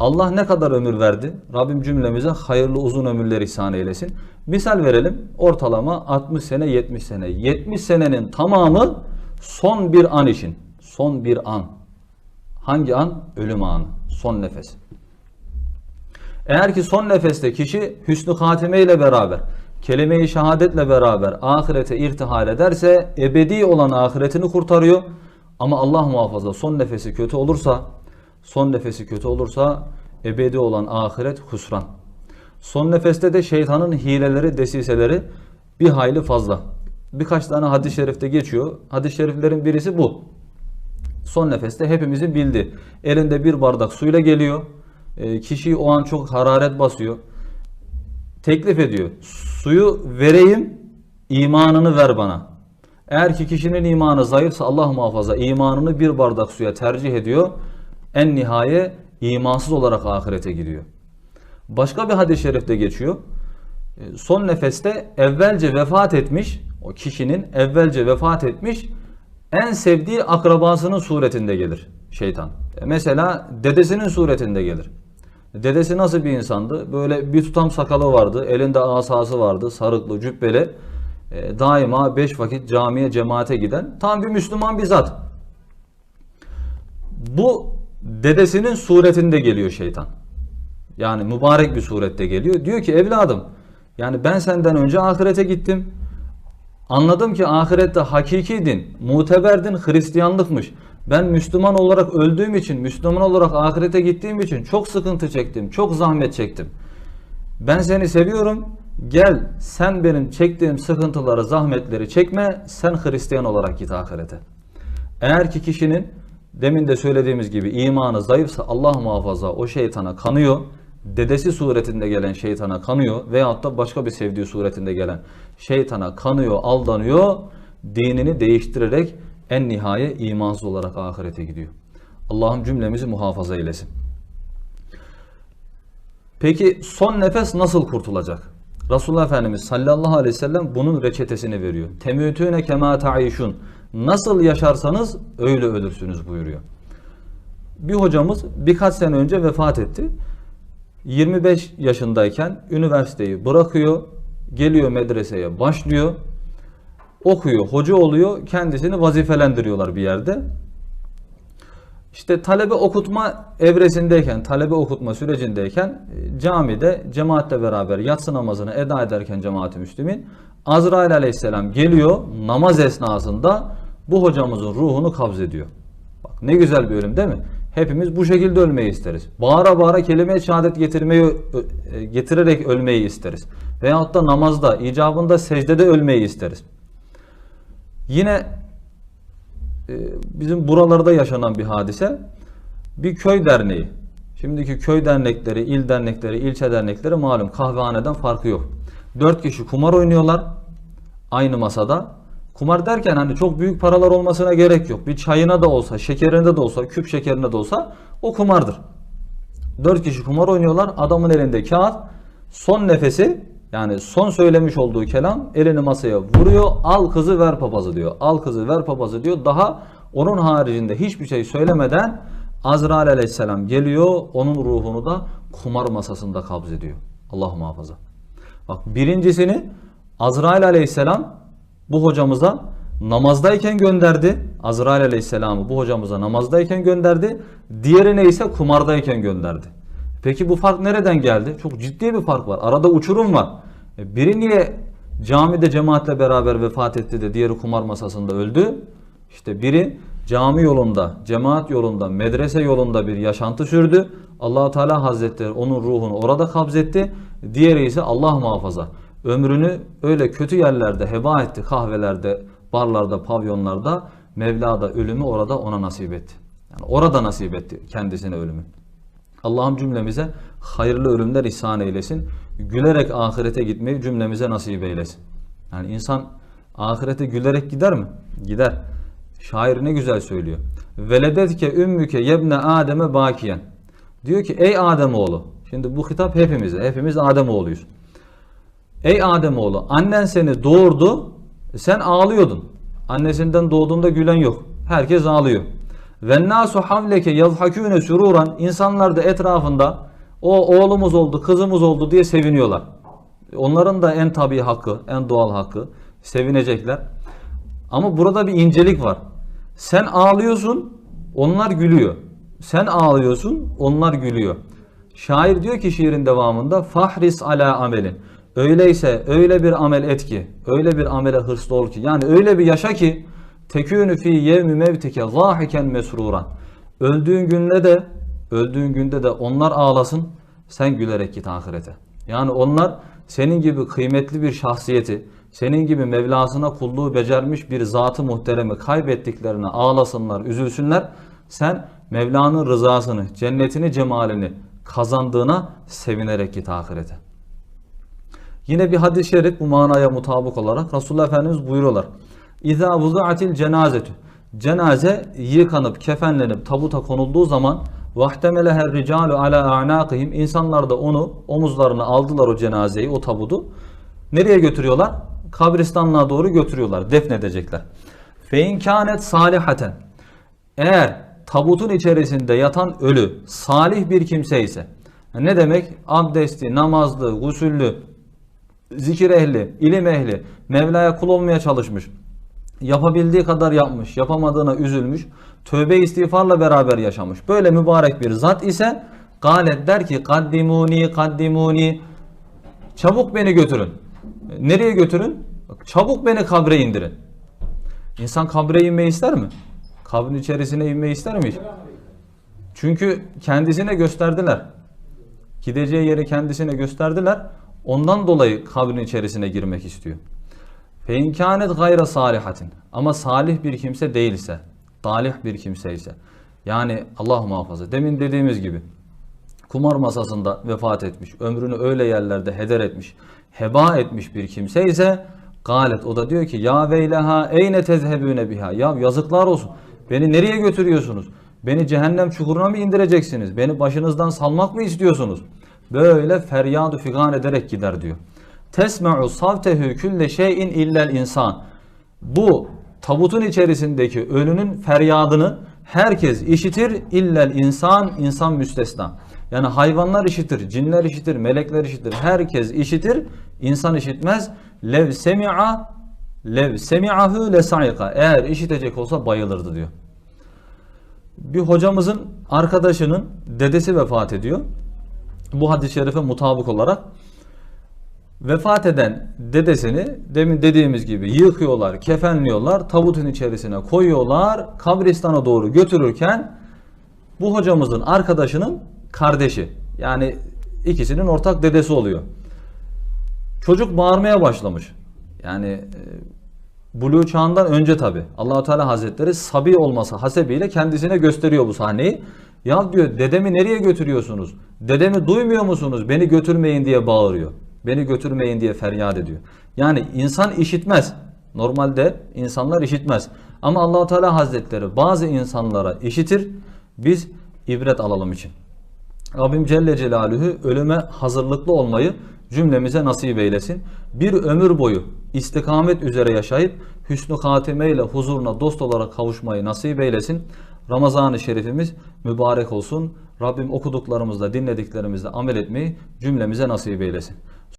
Allah ne kadar ömür verdi? Rabbim cümlemize hayırlı uzun ömürler ihsan eylesin. Misal verelim. Ortalama 60 sene 70 sene. 70 senenin tamamı son bir an için. Son bir an. Hangi an? Ölüm anı. Son nefes. Eğer ki son nefeste kişi hüsnü hatime ile beraber, kelime-i şehadetle beraber ahirete irtihal ederse ebedi olan ahiretini kurtarıyor. Ama Allah muhafaza son nefesi kötü olursa, son nefesi kötü olursa ebedi olan ahiret husran. Son nefeste de şeytanın hileleri, desiseleri bir hayli fazla. Birkaç tane hadis-i şerifte geçiyor. Hadis-i şeriflerin birisi bu. Son nefeste hepimizin bildi. Elinde bir bardak suyla geliyor. E, kişiyi o an çok hararet basıyor. Teklif ediyor. Suyu vereyim, imanını ver bana. Eğer ki kişinin imanı zayıfsa Allah muhafaza imanını bir bardak suya tercih ediyor. En nihaye imansız olarak ahirete gidiyor. Başka bir hadis-i şerifte geçiyor. E, Son nefeste evvelce vefat etmiş, o kişinin evvelce vefat etmiş en sevdiği akrabasının suretinde gelir şeytan. E, Mesela dedesinin suretinde gelir. Dedesi nasıl bir insandı? Böyle bir tutam sakalı vardı, elinde asası vardı, sarıklı, cübbeli. E, daima beş vakit camiye, cemaate giden tam bir Müslüman bir zat. Bu dedesinin suretinde geliyor şeytan. Yani mübarek bir surette geliyor. Diyor ki evladım yani ben senden önce ahirete gittim. Anladım ki ahirette hakiki din, muteber din Hristiyanlıkmış. Ben Müslüman olarak öldüğüm için, Müslüman olarak ahirete gittiğim için çok sıkıntı çektim, çok zahmet çektim. Ben seni seviyorum. Gel sen benim çektiğim sıkıntıları, zahmetleri çekme. Sen Hristiyan olarak git ahirete. Eğer ki kişinin demin de söylediğimiz gibi imanı zayıfsa Allah muhafaza o şeytana kanıyor. Dedesi suretinde gelen şeytana kanıyor veyahut da başka bir sevdiği suretinde gelen şeytana kanıyor, aldanıyor. Dinini değiştirerek en nihaye imansız olarak ahirete gidiyor. Allah'ım cümlemizi muhafaza eylesin. Peki son nefes nasıl kurtulacak? Resulullah Efendimiz sallallahu aleyhi ve sellem bunun reçetesini veriyor. Temütüne kema ta'işun. Nasıl yaşarsanız öyle ölürsünüz buyuruyor. Bir hocamız birkaç sene önce vefat etti. 25 yaşındayken üniversiteyi bırakıyor, geliyor medreseye başlıyor, okuyor, hoca oluyor, kendisini vazifelendiriyorlar bir yerde. İşte talebe okutma evresindeyken, talebe okutma sürecindeyken e, camide cemaatle beraber yatsı namazını eda ederken cemaat-i müslimin Azrail aleyhisselam geliyor namaz esnasında bu hocamızın ruhunu kabz ediyor. Bak ne güzel bir ölüm değil mi? Hepimiz bu şekilde ölmeyi isteriz. Bağıra bağıra kelime-i şehadet getirmeyi e, getirerek ölmeyi isteriz. Veyahut da namazda, icabında, secdede ölmeyi isteriz. Yine e, bizim buralarda yaşanan bir hadise. Bir köy derneği. Şimdiki köy dernekleri, il dernekleri, ilçe dernekleri malum kahvehaneden farkı yok. Dört kişi kumar oynuyorlar aynı masada. Kumar derken hani çok büyük paralar olmasına gerek yok. Bir çayına da olsa, şekerinde de olsa, küp şekerinde de olsa o kumardır. Dört kişi kumar oynuyorlar. Adamın elinde kağıt. Son nefesi yani son söylemiş olduğu kelam elini masaya vuruyor. Al kızı ver papazı diyor. Al kızı ver papazı diyor. Daha onun haricinde hiçbir şey söylemeden Azrail aleyhisselam geliyor. Onun ruhunu da kumar masasında kabz ediyor. Allah muhafaza. Bak birincisini Azrail aleyhisselam bu hocamıza namazdayken gönderdi. Azrail aleyhisselamı bu hocamıza namazdayken gönderdi. Diğerine ise kumardayken gönderdi. Peki bu fark nereden geldi? Çok ciddi bir fark var. Arada uçurum var. E, Biri niye camide cemaatle beraber vefat etti de diğeri kumar masasında öldü? İşte biri cami yolunda, cemaat yolunda, medrese yolunda bir yaşantı sürdü. allah Teala Hazretleri onun ruhunu orada kabzetti. Diğeri ise Allah muhafaza. Ömrünü öyle kötü yerlerde heba etti. Kahvelerde, barlarda, pavyonlarda. Mevla da ölümü orada ona nasip etti. Yani orada nasip etti kendisine ölümü. Allah'ım cümlemize hayırlı ölümler ihsan eylesin. Gülerek ahirete gitmeyi cümlemize nasip eylesin. Yani insan ahirete gülerek gider mi? Gider. Şair ne güzel söylüyor. Veledetke ümmüke yebne Adem'e bakiyen. Diyor ki ey Ademoğlu. Şimdi bu hitap hepimize. Hepimiz Ademoğluyuz. Ey Ademoğlu annen seni doğurdu. Sen ağlıyordun. Annesinden doğduğunda gülen yok. Herkes ağlıyor. Ve nasu havleke yazhakune sururan insanlar da etrafında o oğlumuz oldu, kızımız oldu diye seviniyorlar. Onların da en tabii hakkı, en doğal hakkı sevinecekler. Ama burada bir incelik var. Sen ağlıyorsun, onlar gülüyor. Sen ağlıyorsun, onlar gülüyor. Şair diyor ki şiirin devamında fahris ala amelin. Öyleyse öyle bir amel et ki, öyle bir amele hırslı ol ki, yani öyle bir yaşa ki tekûnü fi yevmi mevtike zâhiken mesruran. Öldüğün günde de, öldüğün günde de onlar ağlasın, sen gülerek git ahirete. Yani onlar senin gibi kıymetli bir şahsiyeti, senin gibi Mevlasına kulluğu becermiş bir zatı muhteremi kaybettiklerine ağlasınlar, üzülsünler. Sen Mevla'nın rızasını, cennetini, cemalini kazandığına sevinerek git ahirete. Yine bir hadis-i şerif bu manaya mutabık olarak Resulullah Efendimiz buyuruyorlar. İza vuzu'atil cenazetü. Cenaze yıkanıp, kefenlenip tabuta konulduğu zaman vahtemeleher ricalu ala a'naqihim insanlar da onu omuzlarına aldılar o cenazeyi, o tabudu. Nereye götürüyorlar? Kabristanlığa doğru götürüyorlar, defnedecekler. Fe in kânet salihaten. Eğer tabutun içerisinde yatan ölü salih bir kimse ise ne demek? Abdesti, namazlı, gusüllü, zikir ehli, ilim ehli, Mevla'ya kul olmaya çalışmış. Yapabildiği kadar yapmış, yapamadığına üzülmüş, tövbe istiğfarla beraber yaşamış. Böyle mübarek bir zat ise galet der ki kaddimuni kaddimuni çabuk beni götürün. Nereye götürün? Çabuk beni kabre indirin. İnsan kabre inmeyi ister mi? Kabrin içerisine inmeyi ister mi? Çünkü kendisine gösterdiler. Gideceği yeri kendisine gösterdiler. Ondan dolayı kabrin içerisine girmek istiyor. Fe inkânet gayra salihatin. Ama salih bir kimse değilse, talih bir kimse ise, yani Allah muhafaza, demin dediğimiz gibi, kumar masasında vefat etmiş, ömrünü öyle yerlerde heder etmiş, heba etmiş bir kimse ise, galet, o da diyor ki, ya veyleha eyne tezhebüne biha, ya yazıklar olsun, beni nereye götürüyorsunuz? Beni cehennem çukuruna mı indireceksiniz? Beni başınızdan salmak mı istiyorsunuz? Böyle feryadu figan ederek gider diyor. Tesma'u savtehu külle şeyin illel insan. Bu tabutun içerisindeki ölünün feryadını herkes işitir illel insan, insan müstesna. Yani hayvanlar işitir, cinler işitir, melekler işitir. Herkes işitir, insan işitmez. Lev semi'a lev semi'ahu lesa'ika. Eğer işitecek olsa bayılırdı diyor. Bir hocamızın arkadaşının dedesi vefat ediyor. Bu hadis-i şerife mutabık olarak vefat eden dedesini demin dediğimiz gibi yıkıyorlar, kefenliyorlar, tabutun içerisine koyuyorlar, kabristana doğru götürürken bu hocamızın arkadaşının kardeşi yani ikisinin ortak dedesi oluyor. Çocuk bağırmaya başlamış. Yani e, Buluğ çağından önce tabi. Allahu Teala Hazretleri sabi olması hasebiyle kendisine gösteriyor bu sahneyi. Ya diyor dedemi nereye götürüyorsunuz? Dedemi duymuyor musunuz? Beni götürmeyin diye bağırıyor. Beni götürmeyin diye feryat ediyor. Yani insan işitmez. Normalde insanlar işitmez. Ama Allahu Teala Hazretleri bazı insanlara işitir. Biz ibret alalım için. Rabbim Celle Celaluhu ölüme hazırlıklı olmayı cümlemize nasip eylesin. Bir ömür boyu istikamet üzere yaşayıp hüsnü hatimeyle huzuruna dost olarak kavuşmayı nasip eylesin. Ramazan-ı Şerifimiz mübarek olsun. Rabbim okuduklarımızla, dinlediklerimizle amel etmeyi cümlemize nasip eylesin.